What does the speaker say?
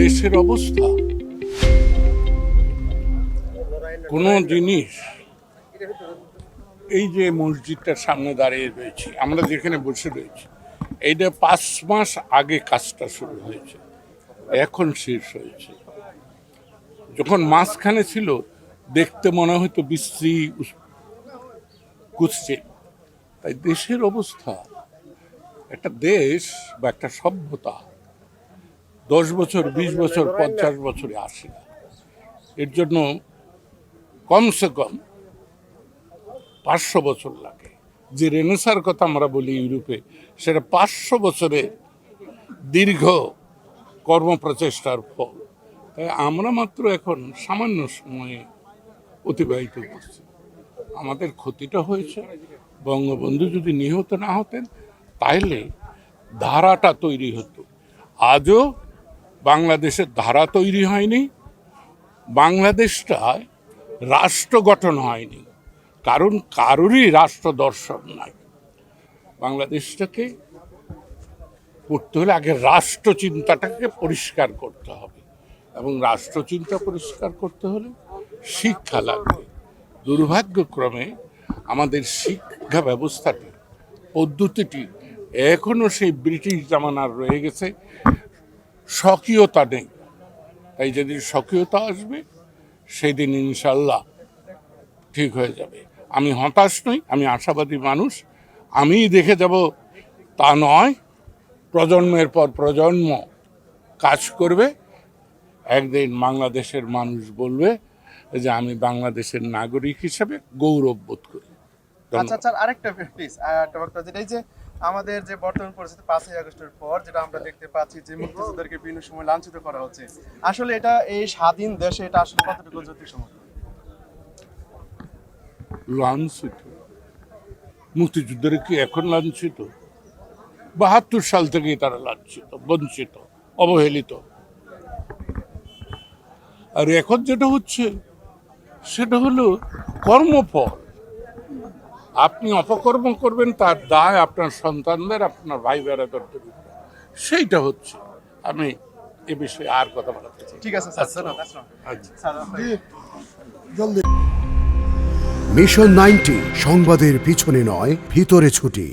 দেশের অবস্থা। কোনো জিনিস, এই যে মসজিদটার সামনে দাঁড়িয়ে রয়েছি, আমরা যেখানে বসে রয়েছি, এইটা পাঁচ মাস আগে কাজটা শুরু হয়েছে, এখন শেষ হয়েছে। যখন মাঝখানে ছিল, দেখতে মনে হয়তো বিশ্রী কুৎসিত তাই দেশের অবস্থা, একটা দেশ বা একটা সভ্যতা দশ বছর, বিশ বছর, পঞ্চাশ বছরে আসে না। এর জন্য কমসে কম পাঁচশো বছর লাগে। যে রেনেসার কথা আমরা বলি ইউরোপে, সেটা পাঁচশো বছরে দীর্ঘ কর্মপ্রচেষ্টার ফল। তাই আমরা মাত্র এখন সামান্য সময়ে অতিবাহিত করছি। আমাদের ক্ষতিটা হয়েছে। বঙ্গবন্ধু যদি নিহত না হতেন তাহলে ধারাটা তৈরি হতো। আজও বাংলাদেশের ধারা তৈরি হয়নি বাংলাদেশটায় রাষ্ট্র গঠন হয়নি। কারণ কারোরই রাষ্ট্র দর্শন নাই। বাংলাদেশটাকে করতে হলে আগে রাষ্ট্র চিন্তাটাকে পরিষ্কার করতে হবে এবং রাষ্ট্র চিন্তা পরিষ্কার করতে হলে শিক্ষা লাগবে। দুর্ভাগ্যক্রমে আমাদের শিক্ষা ব্যবস্থাটি, পদ্ধতিটি এখনও সেই ব্রিটিশ জামানার রয়ে গেছে। স্বকীয়তা নেই। তাই যেদিন স্বকীয়তা আসবে, সেদিন ইনশাল্লাহ ঠিক হয়ে যাবে। আমি হতাশ নই, আমি আশাবাদী মানুষ। আমি দেখে যাব, তা নয়, প্রজন্মের পর প্রজন্ম কাজ করবে। একদিন বাংলাদেশের মানুষ বলবে যে, আমি বাংলাদেশের নাগরিক হিসেবে গৌরব বোধ করি। আচ্ছা আচ্ছা আরেকটা প্লিজ বক্তব্য যেটা এই যে আমাদের যে বর্তমান পরিস্থিতি পাঁচই আগস্টের পর, যেটা আমরা দেখতে পাচ্ছি যে মুক্তিযোদ্ধাদেরকে বিভিন্ন সময় লাঞ্ছিত করা হচ্ছে। আসলে এটা এই স্বাধীন দেশে এটা আসলে কতটুকু যুক্তিসম্মত লাঞ্ছিত। মুক্তিযুদ্ধের কি এখন লাঞ্ছিত। বাহাত্তর সাল থেকেই তারা লাঞ্ছিত, বঞ্চিত, অবহেলিত। আর এখন যেটা হচ্ছে, সেটা হলো কর্মফল। আপনি অপকর্ম করবেন তার দায় আপনার সন্তানদের আপনার ভাই বেড়াদের। সেইটা হচ্ছে। আমি এ বিষয়ে আর কথা বলতে চাই ঠিক আছে স্যার ধন্যবাদ আচ্ছা। মিশন নাইনটি সংবাদের পিছনে নয় ভিতরে ছুটি।